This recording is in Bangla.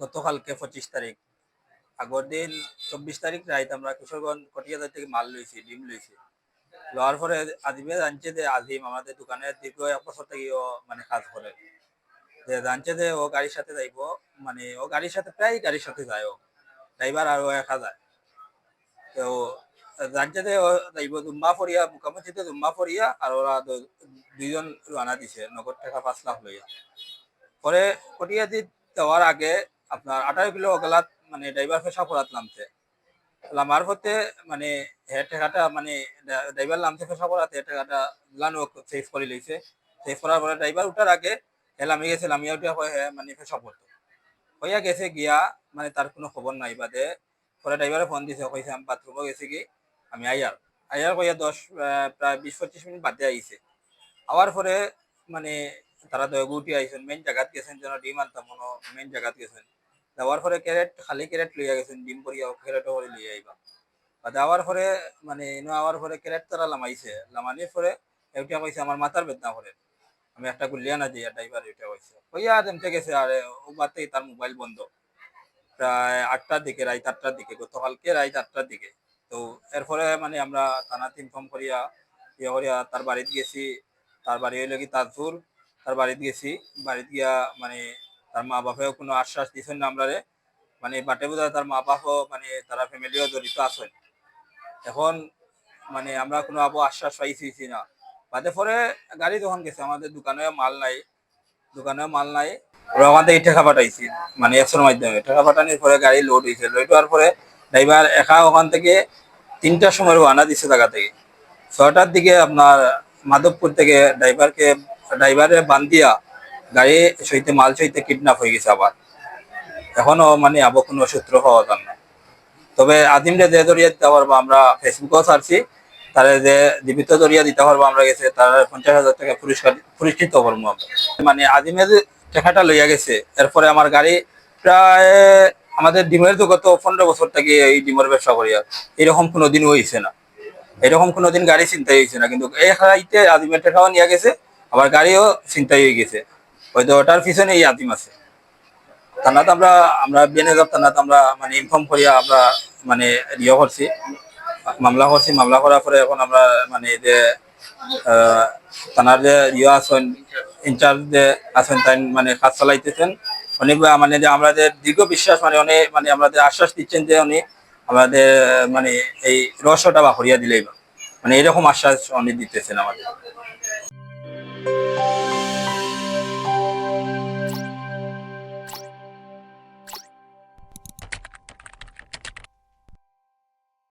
গতকালকে পঁচিশ তারিখ। আগর দিন চব্বিশ তারিখ রাইত আমরা কিশোরগঞ্জ কটিয়াদার থেকে মাল লইছি, ডিম লইছি। লওয়ার পরে আজিমে জানছে যে, আজিম আমাদের দোকানে দীর্ঘ এক বছর থেকে ও মানে কাজ করে। যে জানছে যে, ও গাড়ির সাথে যাইব। মানে ও গাড়ির সাথে প্রায় গাড়ির সাথে যায় ও। ড্রাইভার আর ও একা যায়। তো জানছে যে, ও যাইব দুম্বা ফরিয়া মুখামুখিতে দুম্বা ফরিয়া আর ওরা দুইজন রানা দিছে, নগদ টাকা পাঁচ লাখ লইয়া। পরে কটিয়াদি দেওয়ার আগে আপনার আঠারো কিলো গেলাত মানে ড্রাইভার পেশা করাত নামছে। নামার পথে মানে হে টাকাটা মানে ড্রাইভার নামছে পেশা করাতে হে টাকাটা লানো সেভ করে লইছে। সেভ করার পরে ড্রাইভার উঠার আগে হে লামি গেছে, লামিয়া উঠে হয় মানে পেশা করতো হইয়া গেছে গিয়া মানে তার কোনো খবর নাই বাদে পরে ড্রাইভারে ফোন দিছে, কইছে, আমি বাথরুমে গেছি কি? আমি আইয়ার আইয়ার কইয়া দশ প্রায় বিশ পঁচিশ মিনিট বাদে আইছে। আওয়ার পরে মানে তারা দয়গুটি আইছেন মেইন জায়গাত গেছেন যেন ডিম আনতাম মেইন জায়গাত গেছেন। যাওয়ার পরে ক্যারেট, খালি ক্যারেট লইয়া গেছেন, ডিম পরিয়া ক্যারেটও করে লইয়া আইবা। বা যাওয়ার পরে মানে এনে আওয়ার পরে ক্যারেট তারা লামাইছে। লামানির পরে এটা কইছে, আমার মাথার বেদনা করে। আমি একটা গুলিয়া না দিয়া ড্রাইভার এটা কইছে। কইয়া যেমতে গেছে, আর, ও বাতেই তার মোবাইল বন্ধ। প্রায় আটটার দিকে, রাত আটটার দিকে, গতকালকে রাত আটটার দিকে। তো এরপরে মানে আমরা থানাতে ইনফর্ম করিয়া ইয়ে করিয়া তার বাড়িতে গেছি। তার বাড়ি হইল কি তাজপুর। তার বাড়িতে গেছি। বাড়িতে গিয়া মানে তার মা বাপেও কোনো আশ্বাস দিছেন না আমরারে। মানে বাটে বোধ তার মা বাপও মানে তারা ফ্যামিলিও জড়িত আছেন। এখন মানে আমরা কোনো আবু আশ্বাস পাইছি না। বাদে পরে গাড়ি যখন গেছে, আমাদের দোকানে মাল নাই। দোকানে মাল নাই। ওরা আমাদের টাকা পাঠাইছি মানে একশোর মাধ্যমে। টাকা পাঠানোর পরে গাড়ি লোড হয়েছে লোড হওয়ার পরে ড্রাইভার একা ওখান থেকে তিনটার সময় রওনা দিচ্ছে জায়গা থেকে। ছটার দিকে আপনার মাধবপুর থেকে ড্রাইভারকে ড্রাইভারে বান্ধিয়া গাড়ি সইতে, মাল সইতে কিডন্যাপ হয়ে গেছে আবার। এখনও মানে আবো কোনো সূত্র পাওয়া যান না তবে আদিমরে যে দরিয়া দিতে পারব আমরা ফেসবুকেও ছাড়ছি। তারে যে জীবিত দরিয়া দিতে পারব আমরা গেছে, তার পঞ্চাশ হাজার টাকা পুরস্কার, পুরস্কৃত করব আমরা। মানে আদিমে টাকাটা লইয়া গেছে। এরপরে আমার গাড়ি প্রায়, আমাদের ডিমের তো গত পনেরো বছর থেকে এই ডিমের ব্যবসা করি আর। এরকম কোনো দিন হয়েছে না। এরকম কোনোদিন গাড়ি চিন্তাই হয়েছে না। কিন্তু এই হাইতে আদিমের টাকাও নিয়ে গেছে, আবার গাড়িও চিন্তাই হয়ে গেছে। হয়তো ওটার পিছনে এই আদিম আছে। থানাতে আমরা আমরা বিএনএফ থানাতে আমরা মানে ইনফর্ম করিয়া আমরা মানে ইয়ে করছি, মামলা করছি। মামলা করার পরে এখন আমরা মানে যে থানার যে ইয়ে আছেন ইনচার্জ যে আছেন, তাই মানে কাজ চালাইতেছেন। উনি মানে যে আমাদের দীর্ঘ বিশ্বাস মানে উনি মানে আমাদের আশ্বাস দিচ্ছেন যে উনি আমাদের মানে এই রহস্যটা বা হরিয়া দিলেই। মানে এরকম আশ্বাস উনি দিতেছেন আমাদের।